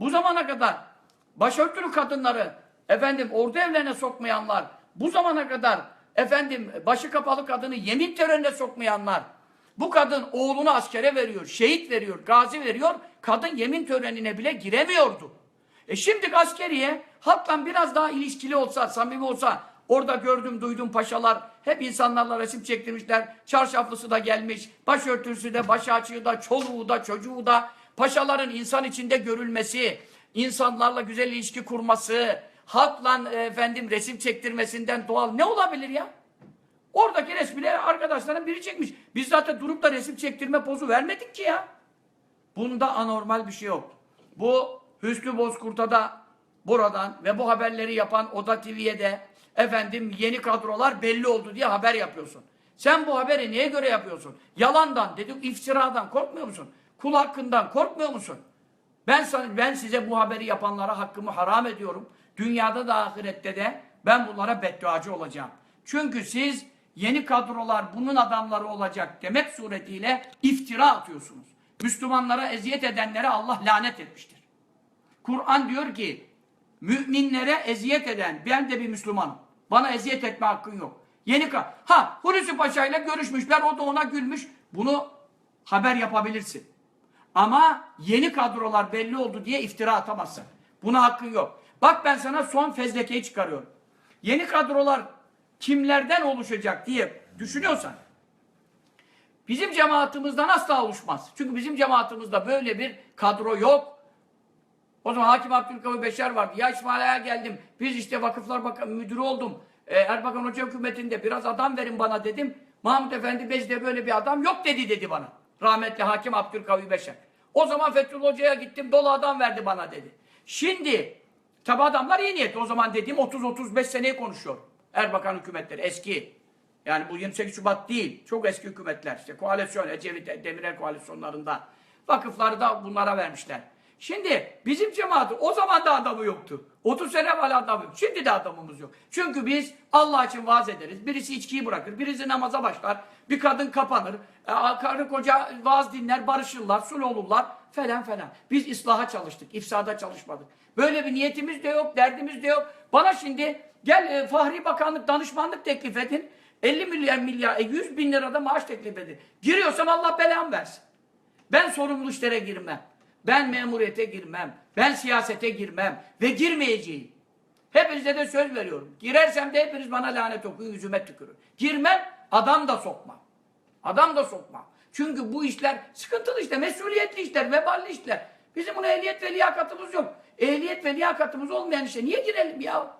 bu zamana kadar başörtülü kadınları efendim ordu evlerine sokmayanlar, bu zamana kadar efendim başı kapalı kadını yemin törenine sokmayanlar, bu kadın oğlunu askere veriyor, şehit veriyor, gazi veriyor, kadın yemin törenine bile giremiyordu. E şimdi askeriye halkla biraz daha ilişkili olsa, samimi olsa, orada gördüm, duydum paşalar, hep insanlarla resim çektirmişler, çarşaflısı da gelmiş, başörtüsü de, baş açığı da, çoluğu da, çocuğu da, paşaların insan içinde görülmesi, insanlarla güzel ilişki kurması, halkla e, efendim resim çektirmesinden doğal ne olabilir ya? Oradaki resmileri arkadaşların biri çekmiş. Biz zaten durup da resim çektirme pozu vermedik ki ya. Bunda anormal bir şey yok. Bu Hüsnü Bozkurt'a da buradan ve bu haberleri yapan Oda TV'ye de efendim yeni kadrolar belli oldu diye haber yapıyorsun. Sen bu haberi neye göre yapıyorsun? Yalandan, dedik iftiradan korkmuyor musun? Kul hakkından korkmuyor musun? Ben sana, ben size bu haberi yapanlara hakkımı haram ediyorum. Dünyada da ahirette de ben bunlara bedduacı olacağım. Çünkü siz yeni kadrolar bunun adamları olacak demek suretiyle iftira atıyorsunuz. Müslümanlara eziyet edenlere Allah lanet etmiştir. Kur'an diyor ki müminlere eziyet eden ben de bir Müslümanım. Bana eziyet etme hakkın yok. Yeni ka ha Hulusi Paşa ile görüşmüşler o da ona gülmüş. Bunu haber yapabilirsin. Ama yeni kadrolar belli oldu diye iftira atamazsın. Buna hakkın yok. Bak ben sana son fezlekeyi çıkarıyorum. Yeni kadrolar kimlerden oluşacak diye düşünüyorsan bizim cemaatimizden asla oluşmaz. Çünkü bizim cemaatimizde böyle bir kadro yok. O zaman Hakim Abdülkavi Beşer vardı. Ya İsmaila'ya geldim. Biz işte vakıflar bakan müdürü oldum. Ee, Erbakan Hoca hükümetinde biraz adam verin bana dedim. Mahmut Efendi Bezde böyle bir adam yok dedi dedi bana. Rahmetli Hakim Abdülkavi Beşer. O zaman Fethullah Hoca'ya gittim dolu adam verdi bana dedi. Şimdi tabi adamlar iyi niyetli. O zaman dediğim 30-35 seneyi konuşuyor. Erbakan hükümetleri eski. Yani bu 28 Şubat değil. Çok eski hükümetler. İşte koalisyon, Ecevit, Demirel koalisyonlarında. Vakıfları da bunlara vermişler. Şimdi bizim cemaati o zaman da adamı yoktu. 30 sene evvel adamı yok. Şimdi de adamımız yok. Çünkü biz Allah için vaaz ederiz. Birisi içkiyi bırakır, birisi namaza başlar. Bir kadın kapanır. E, karı koca vaaz dinler, barışırlar, sul olurlar falan falan. Biz islaha çalıştık, ifsada çalışmadık. Böyle bir niyetimiz de yok, derdimiz de yok. Bana şimdi gel e, Fahri Bakanlık danışmanlık teklif edin. 50 milyar milyar, e, 100 bin lirada maaş teklif edin. Giriyorsam Allah belamı versin. Ben sorumlu işlere girmem. Ben memuriyete girmem. Ben siyasete girmem. Ve girmeyeceğim. Hepinize de söz veriyorum. Girersem de hepiniz bana lanet okuyun, yüzüme tükürün. Girmem, adam da sokmam. Adam da sokmam. Çünkü bu işler sıkıntılı işler, mesuliyetli işler, veballi işler. Bizim buna ehliyet ve liyakatımız yok. Ehliyet ve liyakatımız olmayan işe niye girelim ya?